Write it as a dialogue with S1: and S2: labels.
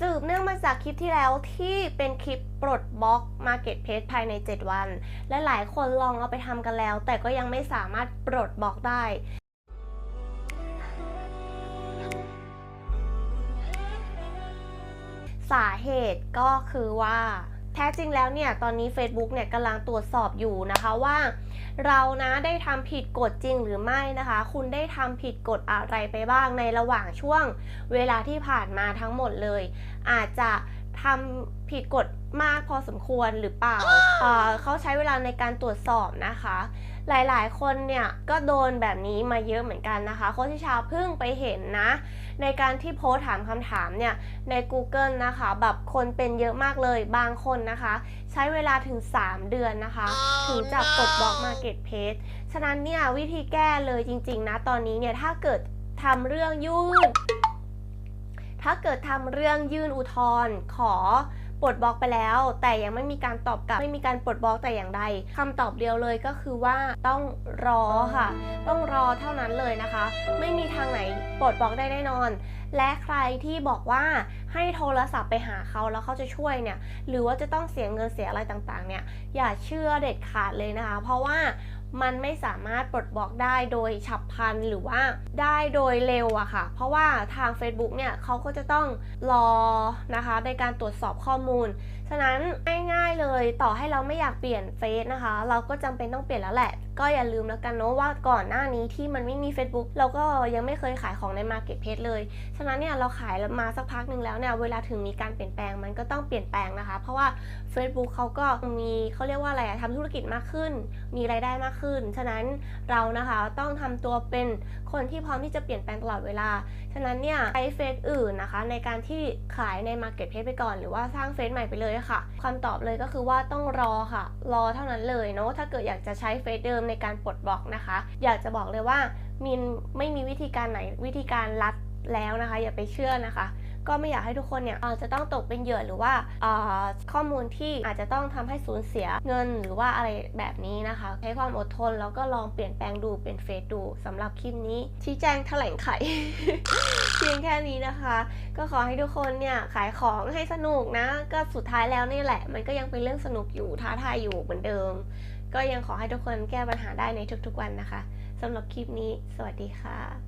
S1: สืบเนื่องมาจากคลิปที่แล้วที่เป็นคลิปปลดบล็อก Marketplace ภายใน 7 วัน และหลายคนลองเอาไปทำกันแล้ว แต่ก็ยังไม่สามารถปลดบล็อกได้สาเหตุก็คือว่า ท้จริงแล้วเนี่ยตอนนี้ Facebook เนี่ยกำลังตรวจสอบอยู่นะคะว่า เรานะได้ทำผิดกฎจริงหรือไม่นะคะ คุณได้ทำผิดกฎอะไรไปบ้างในระหว่างช่วงเวลาที่ผ่านมาทั้งหมดเลย อาจจะ ทำผิดกฎมากพอสมควรหรือเปล่าเอ่อเขาใช้เวลาในการตรวจสอบนะคะ หลายๆ คนเนี่ยก็โดนแบบนี้มาเยอะเหมือนกันนะคะโค้ชทิชาเพิ่งไปเห็นนะ ในการที่โพสต์ถามคำถามเนี่ยใน Google นะคะ แบบคนเป็นเยอะมากเลยบางคนนะคะ ใช้เวลาถึง 3 เดือนนะคะ ถึงจะปลดบล็อก Marketplace ฉะนั้นเนี่ยวิธีแก้เลยจริง ๆ นะ ตอนนี้เนี่ยถ้าเกิดทำเรื่องยื่น ถ้าเกิดทำเรื่องยื่นอุทธรณ์ขอปลดบล็อกไปแล้ว แต่ยังไม่มีการตอบกลับไม่มีการปลดบล็อกแต่อย่างใดคำตอบเดียวเลยก็คือว่าต้องรอค่ะ ต้องรอเท่านั้นเลยนะคะ ไม่มีทางไหนปลดบล็อกได้แน่นอน และใครที่บอกว่าให้โทรศัพท์ไปหาเขาแล้วเขาจะช่วยเนี่ย หรือว่าจะต้องเสียเงินเสียอะไรต่างๆเนี่ยอย่าเชื่อเด็ดขาดเลยนะคะ เพราะว่า มันไม่สามารถปลดบล็อกได้โดยฉับพลันหรือว่าได้โดยเร็วอะค่ะ เพราะว่าทาง Facebook เนี่ยเขาก็จะต้องรอนะคะในการตรวจสอบข้อมูล ฉะนั้นง่ายๆเลยต่อให้เราไม่อยากเปลี่ยนเฟซนะคะ เราก็จำเป็นต้องเปลี่ยนแล้วแหละ ก็อย่าลืมแล้วกันเนาะว่าก่อนหน้านี้ที่มันไม่มี Facebook เราก็ยังไม่เคยขายของใน Marketplace เลย ฉะนั้นเนี่ยเราขายมาสักพักหนึ่งแล้วเนี่ยเวลาถึงมีการเปลี่ยนแปลงมันก็ต้องเปลี่ยนแปลงนะคะ เพราะว่า Facebook เขาก็มีเขาเรียกว่าอะไรอะทำธุรกิจมากขึ้น มีรายได้มากขึ้น ฉะนั้นเรานะคะต้องทำตัวเป็นคนที่พร้อมที่จะเปลี่ยนแปลงตลอดเวลา ฉะนั้นเนี่ยใช้เฟซอื่นนะคะ ในการที่ขายใน Marketplace ไปก่อน หรือว่าสร้างเฟซใหม่ไปเลยค่ะคำตอบเลยก็คือว่าต้องรอค่ะ รอเท่านั้นเลยเนาะถ้าเกิดอยากจะใช้เฟซเดิมในการปลดบล็อกนะคะ อยากจะบอกเลยว่ามินไม่มีวิธีการไหนวิธีการลัดแล้วนะคะ อย่าไปเชื่อนะคะ ก็ไม่อยากให้ทุกคนเนี่ยจะต้องตกเป็นเหยื่อหรือว่าข้อมูลที่อาจจะต้องทำให้สูญเสียเงินหรือว่าอะไรแบบนี้นะคะ ใช้ความอดทนแล้วก็ลองเปลี่ยนแปลงดูเป็นเฟซดูสำหรับคลิปนี้ชี้แจงแถลงไขเพียงแค่นี้นะคะ ก็ขอให้ทุกคนเนี่ยขายของให้สนุกนะ ก็สุดท้ายแล้วนี่แหละ มันก็ยังเป็นเรื่องสนุกอยู่ท้าทายอยู่เหมือนเดิม ก็ยังขอให้ทุกคนแก้ปัญหาได้ในทุกๆวันนะคะสำหรับคลิปนี้ สวัสดีค่ะ